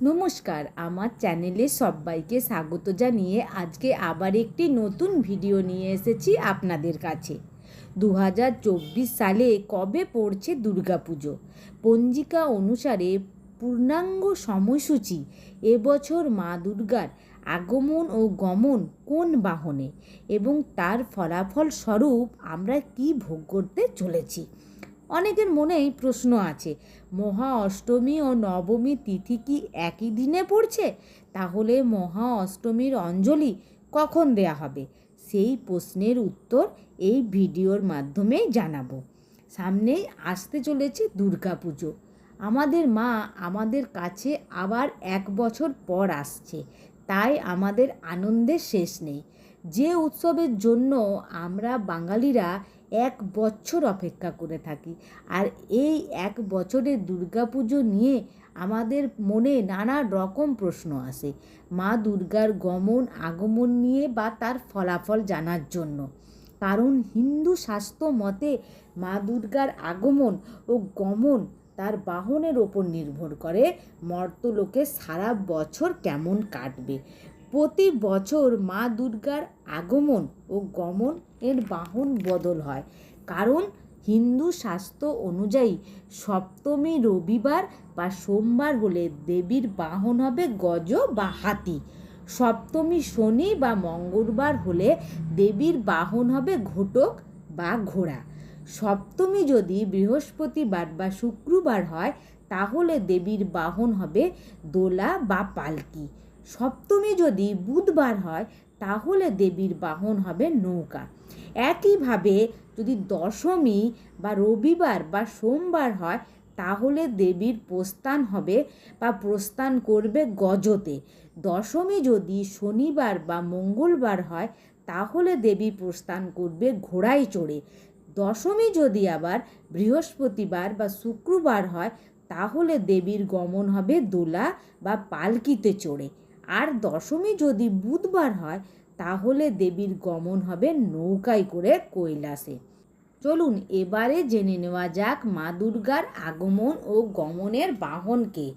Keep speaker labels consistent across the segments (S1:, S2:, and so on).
S1: নমস্কার, আমার চ্যানেলে সবাইকে স্বাগত জানিয়ে আজকে আবার একটি নতুন ভিডিও নিয়ে এসেছি আপনাদের কাছে। দু হাজার চব্বিশ সালে কবে পড়ছে দুর্গাপুজো? পঞ্জিকা অনুসারে পূর্ণাঙ্গ সময়সূচি এবছর মা দুর্গার আগমন ও গমন কোন বাহনে এবং তার ফলাফল স্বরূপ আমরা কি ভোগ করতে চলেছি? অনেকের মনেই প্রশ্ন আছে, মহা অষ্টমী ও নবমী তিথি কি একই দিনে পড়ছে? তাহলে মহা অষ্টমীর অঞ্জলি কখন দেয়া হবে? সেই প্রশ্নের উত্তর এই ভিডিওর মাধ্যমেই জানাব। সামনেই আসতে চলেছে দুর্গাপুজো। আমাদের মা আমাদের কাছে আবার এক বছর পর আসছে। তাই আমাদের আনন্দের শেষ নেই। যে উৎসবের জন্য আমরা বাঙালিরা এক বছর অপেক্ষা করে থাকি আর এই এক বছরের দুর্গাপুজো নিয়ে আমাদের মনে নানা রকম প্রশ্ন আসে। মা দুর্গার গমন আগমন নিয়ে বা তার ফলাফল জানার জন্য। কারণ হিন্দু শাস্ত্র মতে মা দুর্গার আগমন ও গমন তার বাহনের ওপর নির্ভর করে। মর্তলোকে সারা বছর কেমন কাটবে? প্রতি বছর মা দুর্গার আগমন ও গমন এর বাহন বদল হয়। কারণ হিন্দু শাস্ত্র অনুযায়ী সপ্তমী রবিবার বা সোমবার হলে দেবীর বাহন হবে গজ বা হাতি। সপ্তমী শনি বা মঙ্গলবার হলে দেবীর বাহন হবে ঘটক বা ঘোড়া। সপ্তমী যদি বৃহস্পতিবার বা শুক্রবার হয়, তাহলে দেবীর বাহন হবে দোলা বা পালকি। সপ্তমী যদি বুধবার হয়, তাহলে দেবীর বাহন হবে নৌকা। একইভাবে যদি দশমী বা রবিবার বা সোমবার হয়, তাহলে দেবীর প্রস্থান হবে বা প্রস্থান করবে গজতে। দশমী যদি শনিবার বা মঙ্গলবার হয়, তাহলে দেবী প্রস্থান করবে ঘোড়ায় চড়ে দশমী যদি আবার বৃহস্পতিবার বা শুক্রবার হয়, তাহলে দেবীর গমন হবে দোলা বা পালকিতে চড়ে। আর দশমী যদি বুধবার হয়, তাহলে দেবীর গমন হবে নৌকায় করে কৈলাসে। চলুন এবারে জেনে নেওয়া যাক মা দুর্গার আগমন ও গমনের বাহনকে।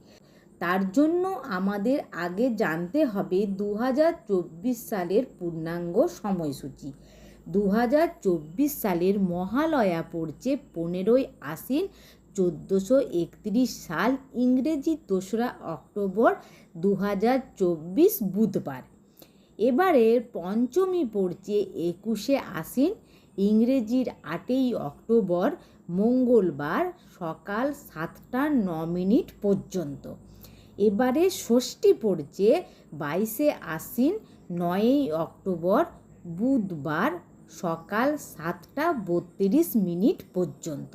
S1: তার জন্য আমাদের আগে জানতে হবে দু হাজার চব্বিশ সালের পূর্ণাঙ্গ সময়সূচি। দু হাজার চব্বিশ সালের মহালয়া পড়ছে পনেরোই আশ্বিন চোদ্দোশো একত্রিশ সাল ইংরেজি দোসরা অক্টোবর দু হাজার চব্বিশ বুধবার। এবারের পঞ্চমী পড়ছে একুশে আশ্বিন ইংরেজির আটই অক্টোবর মঙ্গলবার সকাল সাতটা ন মিনিট পর্যন্ত। এবারে ষষ্ঠী পড়ছে বাইশে আশ্বিন নয়ই অক্টোবর বুধবার সকাল সাতটা বত্রিশ মিনিট পর্যন্ত।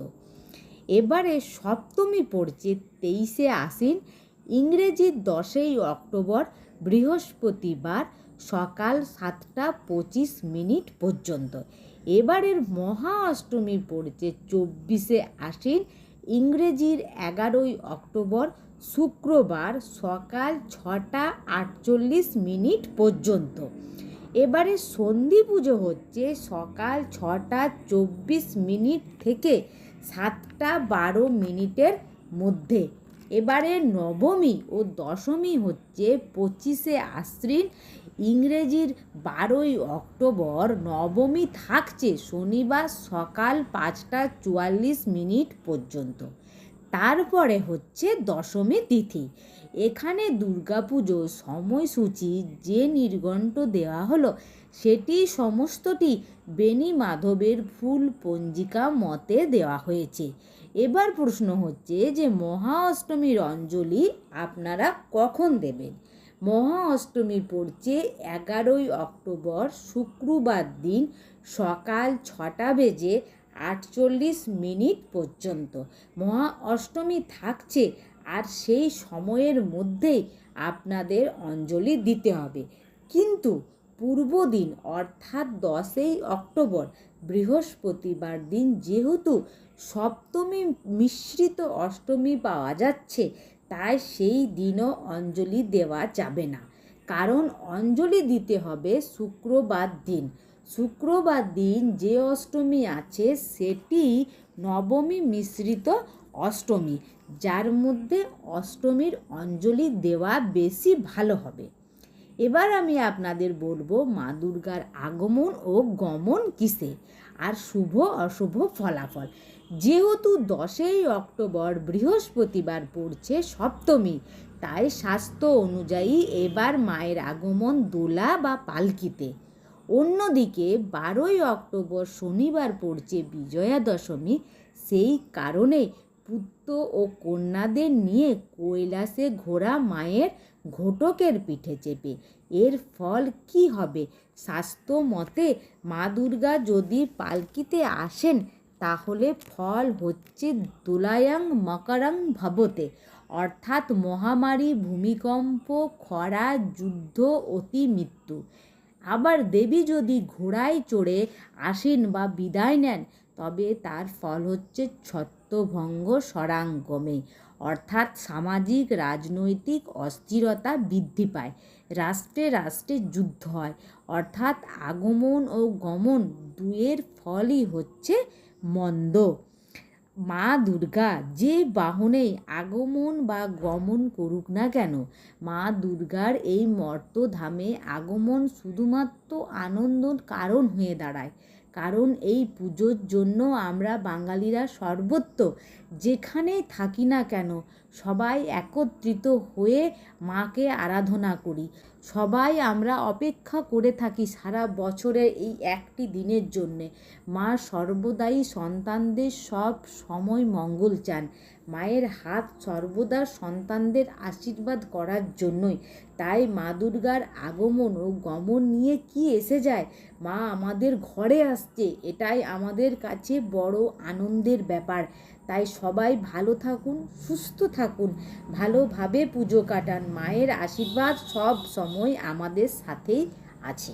S1: এবারে সপ্তমী পড়ছে তেইশে আশ্বিন ইংরেজির দশই অক্টোবর, বৃহস্পতিবার সকাল সাতটা পঁচিশ মিনিট পর্যন্ত। এবারের মহা অষ্টমী পড়ছে চব্বিশে আশ্বিন, ইংরেজির এগারোই অক্টোবর, শুক্রবার সকাল ছটা আটচল্লিশ মিনিট পর্যন্ত। এবারে সন্ধি পুজো হচ্ছে সকাল ছটা চব্বিশ মিনিট থেকে সাতটা বারো মিনিটের মধ্যে। এবারে নবমী ও দশমী হচ্ছে পঁচিশে আশ্বিন। ইংরেজির বারোই অক্টোবর নবমী থাকছে শনিবার সকাল পাঁচটা চুয়াল্লিশ মিনিট পর্যন্ত। তারপরে হচ্ছে দশমী তিথি। এখানে দুর্গাপুজো সময়সূচি যে নির্ঘণ্ট দেওয়া হলো, সেটি সমস্তটি বেনি মাধবের ফুল পঞ্জিকা মতে দেওয়া হয়েছে। এবার প্রশ্ন হচ্ছে যে মহা অষ্টমীর অঞ্জলি আপনারা কখন দেবেন? মহা অষ্টমী পড়ছে এগারোই অক্টোবর, শুক্রবার দিন সকাল ছটা বেজে আটচল্লিশ মিনিট পর্যন্ত। মহা অষ্টমী থাকছে আর সেই সময়ের মধ্যেই আপনাদের অঞ্জলি দিতে হবে। কিন্তু পূর্বদিন অর্থাৎ দশই অক্টোবর, বৃহস্পতিবার দিন যেহেতু সপ্তমী মিশ্রিত অষ্টমী পাওয়া যাচ্ছে, তাই সেই দিনও অঞ্জলি দেওয়া যাবে না। কারণ অঞ্জলি দিতে হবে শুক্রবার দিন। শুক্রবার দিন যে অষ্টমী আছে, সেটি নবমী মিশ্রিত অষ্টমী, যার মধ্যে অষ্টমীর অঞ্জলি দেওয়া বেশি ভালো হবে। এবার আমি আপনাদের বলব মা দুর্গার আগমন ও গমন কিসে, আর শুভ অশুভ ফলাফল। যেহেতু দশই অক্টোবর বৃহস্পতিবার পড়ছে সপ্তমী, তাই স্বাস্থ্য অনুযায়ী এবার মায়ের আগমন দোলা বা পালকিতে। অন্যদিকে বারোই অক্টোবর শনিবার পড়ছে বিজয়া দশমী সেই কারণে পুত্র ও কন্যাদের নিয়ে কৈলাসে ঘোরা মায়ের ঘটকের পিঠে চেপে। এর ফল কি হবে? স্বাস্থ্য মতে মা দুর্গা যদি পালকিতে আসেন, তাহলে ফল হচ্ছে দোলায়াং মকরাং ভবতে। অর্থাৎ মহামারী, ভূমিকম্প, খরা, যুদ্ধ অতি মৃত্যু আবার দেবী যদি ঘোড়ায় চড়ে আসেন বা বিদায় নেন, তবে তার ফল হচ্ছে ছত্রভঙ্গ সরাঙ্গমে অর্থাৎ সামাজিক, রাজনৈতিক অস্থিরতা বৃদ্ধি পায়। রাষ্ট্রে রাষ্ট্রে যুদ্ধ হয়। অর্থাৎ আগমন ও গমন দুয়ের ফলই হচ্ছে মন্দ। মা দুর্গা যে বাহনে আগমন বা গমন করুক না কেন, মা দুর্গার এই মর্তধামে আগমন শুধুমাত্র আনন্দর কারণ হয়ে দাঁড়ায়। কারণ এই পুজোর জন্য আমরা বাঙালিরা সর্বত্র যেখানেই থাকি না কেন, সবাই একত্রিত হয়ে মাকে আরাধনা করি। সবাই আমরা অপেক্ষা করে থাকি সারা বছরের এই একটি দিনের জন্যে। মা সর্বদাই সন্তানদের সব সময় মঙ্গল চান। মায়ের হাত সর্বদা সন্তানদের আশীর্বাদ করার জন্যই। তাই মা দুর্গার আগমন ও গমন নিয়ে কি এসে যায়? মা আমাদের ঘরে আসছে, এটাই আমাদের কাছে বড় আনন্দের ব্যাপার। তাই সবাই ভালো থাকুন, সুস্থ থাকুন, ভালোভাবে পুজো কাটান। মায়ের আশীর্বাদ সব সময় আমাদের সাথেই আছে।